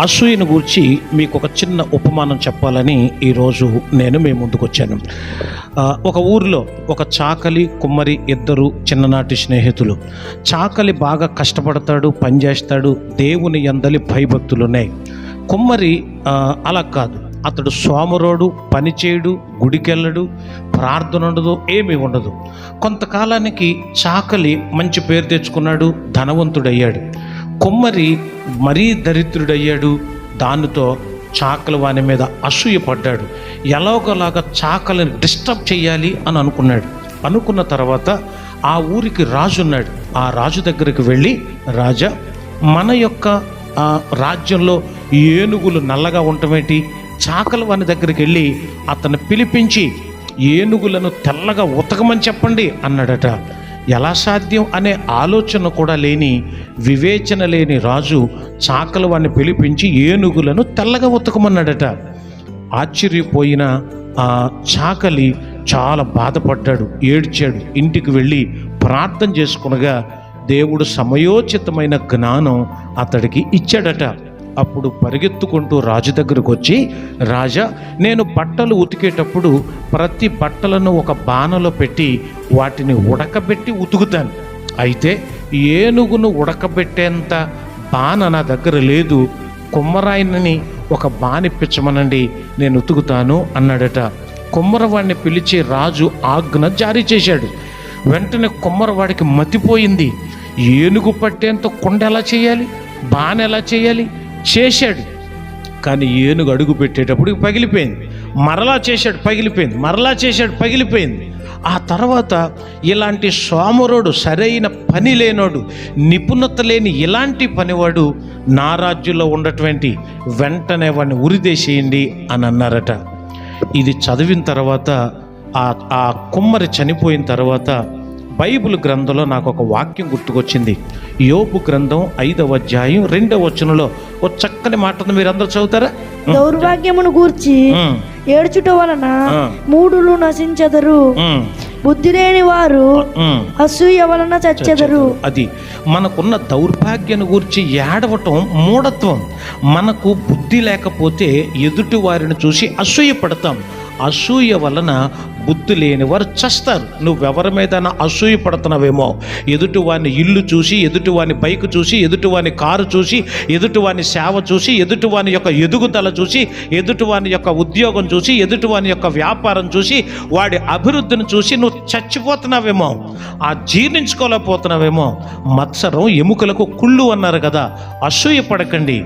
అసూయను గురించి మీకు ఒక చిన్న ఉపమానం చెప్పాలని ఈరోజు నేను మీ ముందుకు వచ్చాను ఒక ఊరిలో ఒక చాకలి కుమ్మరి ఇద్దరు చిన్ననాటి స్నేహితులు. చాకలి బాగా కష్టపడతాడు పనిచేస్తాడు దేవుని ఎందలి భయభక్తులు ఉన్నాయి కుమ్మరి అలా కాదు. అతడు సోమరోడు పనిచేయడు గుడికెళ్ళడు ప్రార్థన ఉండదు ఏమీ ఉండదు. కొంతకాలానికి చాకలి మంచి పేరు తెచ్చుకున్నాడు ధనవంతుడయ్యాడు. కుమ్మరి మరీ దరిద్రుడయ్యాడు. దానితో చాకలి వాని మీద అసూయ పడ్డాడు. ఎలాగోలాగా చాకలిని డిస్టర్బ్ చేయాలి అని అనుకున్నాడు. అనుకున్న తర్వాత ఆ ఊరికి రాజు ఉన్నాడు. ఆ రాజు దగ్గరికి వెళ్ళి రాజా మన యొక్క రాజ్యంలో ఏనుగులు నల్లగా ఉండటమేంటి? చాకలి వాని దగ్గరికి వెళ్ళి అతను పిలిపించి ఏనుగులను తెల్లగా ఉతకమని చెప్పండి అన్నాడట. ఎలా సాధ్యం అనే ఆలోచన కూడా లేని వివేచన లేని రాజు చాకలు వాడిని పిలిపించి ఏనుగులను తెల్లగా ఉతకమన్నాడట. ఆశ్చర్యపోయిన ఆ చాకలి చాలా బాధపడ్డాడు ఏడ్చాడు. ఇంటికి వెళ్ళి ప్రార్థన చేసుకునగా దేవుడు సమయోచితమైన జ్ఞానం అతడికి ఇచ్చాడట. అప్పుడు పరిగెత్తుకుంటూ రాజు దగ్గరకు వచ్చి రాజా నేను బట్టలు ఉతికేటప్పుడు ప్రతి బట్టలను ఒక బాణలో పెట్టి వాటిని ఉడకబెట్టి ఉతుకుతాను. అయితే ఏనుగును ఉడకబెట్టేంత బాణ నా దగ్గర లేదు. కుమ్మరాయిని ఒక బానిప్పించమనండి నేను ఉతుకుతాను అన్నాడట. కుమ్మరవాడిని పిలిచి రాజు ఆజ్ఞ జారీ చేశాడు. వెంటనే కుమ్మరవాడికి మతిపోయింది ఏనుగు పట్టేంత కుండ ఎలా చేయాలి? బాణ ఎలా చేయాలి? చేశాడు. కానీ ఏనుగు అడుగు పెట్టేటప్పుడు పగిలిపోయింది. మరలా చేశాడు పగిలిపోయింది. మరలా చేశాడు పగిలిపోయింది. ఆ తర్వాత ఇలాంటి సోమరుడు సరైన పని లేనోడు నిపుణత లేని ఇలాంటి పనివాడు నా రాజ్యంలో ఉండటువంటి వెంటనే వాడిని ఉరిదేసేయండి అని అన్నారట. ఇది చదివిన తర్వాత ఆ కుమ్మరి చనిపోయిన తర్వాత బైబిల్ గ్రంథంలో నాకు ఒక వాక్యం గుర్తుకొచ్చింది. యోబు గ్రంథం ఐదవ అధ్యాయం రెండవ వచనంలో ఒక చక్కని మాట ఉంది మీరు అందరూ చదువుతారా దౌర్భాగ్యమును గూర్చి ఏడ్చుట వలన. మూడులు నశించెదరు. బుద్ధి లేని వారు. అసూయ వలన చచ్చెదరు. అది మనకున్న దౌర్భాగ్యాన్ని గురించి ఏడవటం మూఢత్వం. మనకు బుద్ధి లేకపోతే ఎదుటి వారిని చూసి అసూయ పడతాం అసూయ వలన బుద్ధి లేని వారు చస్తారు. నువ్వెవరి మీద అసూయ పడుతున్నావేమో ఎదుటివాని ఇల్లు చూసి ఎదుటివాని బైక్ చూసి ఎదుటివాని కారు చూసి ఎదుటివాని సేవ చూసి ఎదుటివాని యొక్క ఎదుగుదల చూసి ఎదుటివాని యొక్క ఉద్యోగం చూసి ఎదుటివాని యొక్క వ్యాపారం చూసి వాడి అభివృద్ధిని చూసి నువ్వు చచ్చిపోతున్నావేమో ఆ జీర్ణించుకోలేకపోతున్నావేమో మత్సరం ఎముకలకు కుళ్ళు అన్నారు కదా అసూయ పడకండి.